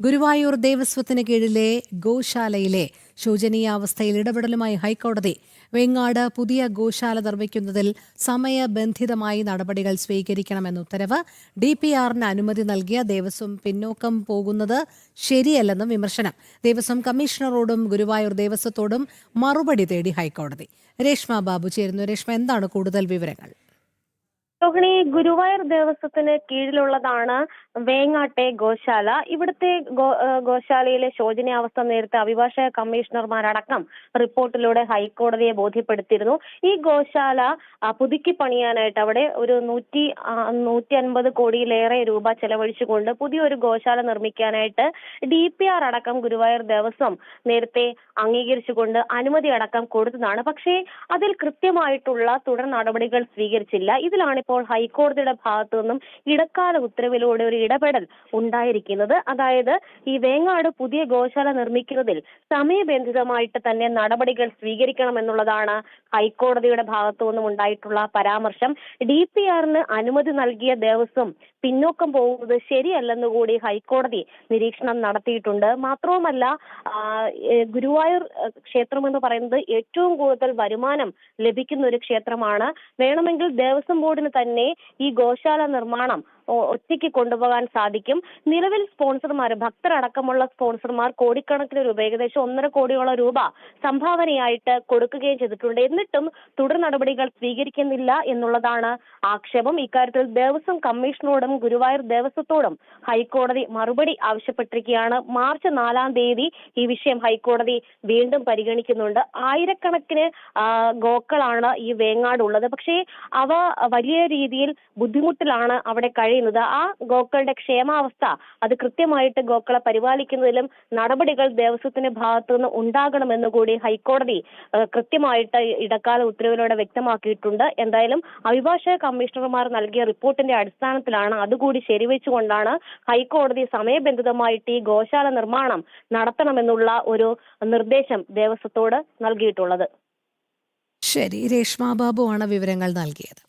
ഗുരുവായൂർ ദേവസ്വത്തിന് കീഴിലെ ഗോശാലയിലെ ശോചനീയാവസ്ഥയിൽ ഇടപെടലുമായി ഹൈക്കോടതി വെങ്ങാട് പുതിയ ഗോശാല നിർമ്മിക്കുന്നതിൽ സമയബന്ധിതമായി നടപടികൾ സ്വീകരിക്കണമെന്ന ഉത്തരവ് ഡി പി ആറിന് അനുമതി നൽകിയ ദേവസ്വം പിന്നോക്കം പോകുന്നത് ശരിയല്ലെന്നും വിമർശനം. ദേവസ്വം കമ്മീഷണറോടും ഗുരുവായൂർ ദേവസ്വത്തോടും മറുപടി തേടി ഹൈക്കോടതി. രേഷ്മ ബാബു ചേരുന്നു. രേഷ്മ എന്താണ് കൂടുതൽ വിവരങ്ങൾ? രോഹിണി ഗുരുവായൂർ ദേവസ്വത്തിന് കീഴിലുള്ളതാണ് വേങ്ങാട്ടെ ഗോശാല. ഇവിടുത്തെ ഗോശാലയിലെ ശോചനീയാവസ്ഥ നേരത്തെ അഭിഭാഷക കമ്മീഷണർമാരടക്കം റിപ്പോർട്ടിലൂടെ ഹൈക്കോടതിയെ ബോധ്യപ്പെടുത്തിയിരുന്നു. ഈ ഗോശാല പുതുക്കി പണിയാനായിട്ട് അവിടെ ഒരു നൂറ്റി നൂറ്റി അൻപത് കോടിയിലേറെ രൂപ ചെലവഴിച്ചുകൊണ്ട് പുതിയൊരു ഗോശാല നിർമ്മിക്കാനായിട്ട് ഡി പി ആർ അടക്കം ഗുരുവായൂർ ദേവസ്വം നേരത്തെ അംഗീകരിച്ചുകൊണ്ട് അനുമതി അടക്കം കൊടുത്തതാണ്. പക്ഷേ അതിൽ കൃത്യമായിട്ടുള്ള തുടർ നടപടികൾ സ്വീകരിച്ചില്ല. ഇതിലാണിപ്പോൾ ഹൈക്കോടതിയുടെ ഭാഗത്തു നിന്നും ഇടക്കാല ഉത്തരവിലൂടെ ഒരു ഇടപെടൽ ഉണ്ടായിരിക്കുന്നത്. അതായത് ഈ വേങ്ങാട് പുതിയ ഗോശാല നിർമ്മിക്കുന്നതിൽ സമയബന്ധിതമായിട്ട് തന്നെ നടപടികൾ സ്വീകരിക്കണം എന്നുള്ളതാണ് ഹൈക്കോടതിയുടെ ഭാഗത്തു നിന്നും ഉണ്ടായിട്ടുള്ള പരാമർശം. ഡി പി ആറിന് അനുമതി നൽകിയ ദേവസ്വം പിന്നോക്കം പോകുന്നത് ശരിയല്ലെന്നുകൂടി ഹൈക്കോടതി നിരീക്ഷണം നടത്തിയിട്ടുണ്ട്. മാത്രവുമല്ല ഗുരുവായൂർ ക്ഷേത്രം എന്ന് പറയുന്നത് ഏറ്റവും കൂടുതൽ വരുമാനം ലഭിക്കുന്ന ഒരു ക്ഷേത്രമാണ്. വേണമെങ്കിൽ ദേവസ്വം ബോർഡിന് തന്നെ ഈ ഗോശാല നിർമ്മാണം ഒറ്റയ്ക്ക് കൊണ്ടുപോകാൻ സാധിക്കും. നിലവിൽ സ്പോൺസർമാർ ഭക്തരടക്കമുള്ള സ്പോൺസർമാർ കോടിക്കണക്കിന് രൂപ ഏകദേശം ഒന്നര കോടിയോളം രൂപ സംഭാവനയായിട്ട് കൊടുക്കുകയും ചെയ്തിട്ടുണ്ട്. എന്നിട്ടും തുടർ നടപടികൾ സ്വീകരിക്കുന്നില്ല എന്നുള്ളതാണ് ആക്ഷേപം. ഇക്കാര്യത്തിൽ ദേവസ്വം കമ്മീഷനോടും ഗുരുവായൂർ ദേവസ്വത്തോടും ഹൈക്കോടതി മറുപടി ആവശ്യപ്പെട്ടിരിക്കുകയാണ്. മാർച്ച് നാലാം തീയതി ഈ വിഷയം ഹൈക്കോടതി വീണ്ടും പരിഗണിക്കുന്നുണ്ട്. ആയിരക്കണക്കിന് ഗോക്കളാണ് ഈ വേങ്ങാട് ഉള്ളത് പക്ഷേ അവ വലിയ രീതിയിൽ ബുദ്ധിമുട്ടിലാണ് അവിടെ കഴിയുന്നത് ആ ഗോക്കളുടെ ക്ഷേമാവസ്ഥ അത് കൃത്യമായിട്ട് ഗോക്കളെ പരിപാലിക്കുന്നതിലും നടപടികൾ ദേവസ്വത്തിന്റെ ഭാഗത്തു നിന്ന് ഉണ്ടാകണമെന്ന് കൂടി ഹൈക്കോടതി കൃത്യമായിട്ട് ഇടക്കാല ഉത്തരവിലൂടെ വ്യക്തമാക്കിയിട്ടുണ്ട്. എന്തായാലും അഭിഭാഷക കമ്മീഷണർമാർ നൽകിയ റിപ്പോർട്ടിന്റെ അടിസ്ഥാനത്തിലാണ് അതുകൂടി ശരിവെച്ചുകൊണ്ടാണ് ഹൈക്കോടതി സമയബന്ധിതമായിട്ട് ഈ ഗോശാല നിർമ്മാണം നടത്തണമെന്നുള്ള ഒരു നിർദ്ദേശം ദേവസ്വത്തോട് നൽകിയിട്ടുള്ളത്. ശരി രേഷ്മ ബാബു ആണ് വിവരങ്ങൾ നൽകിയത്.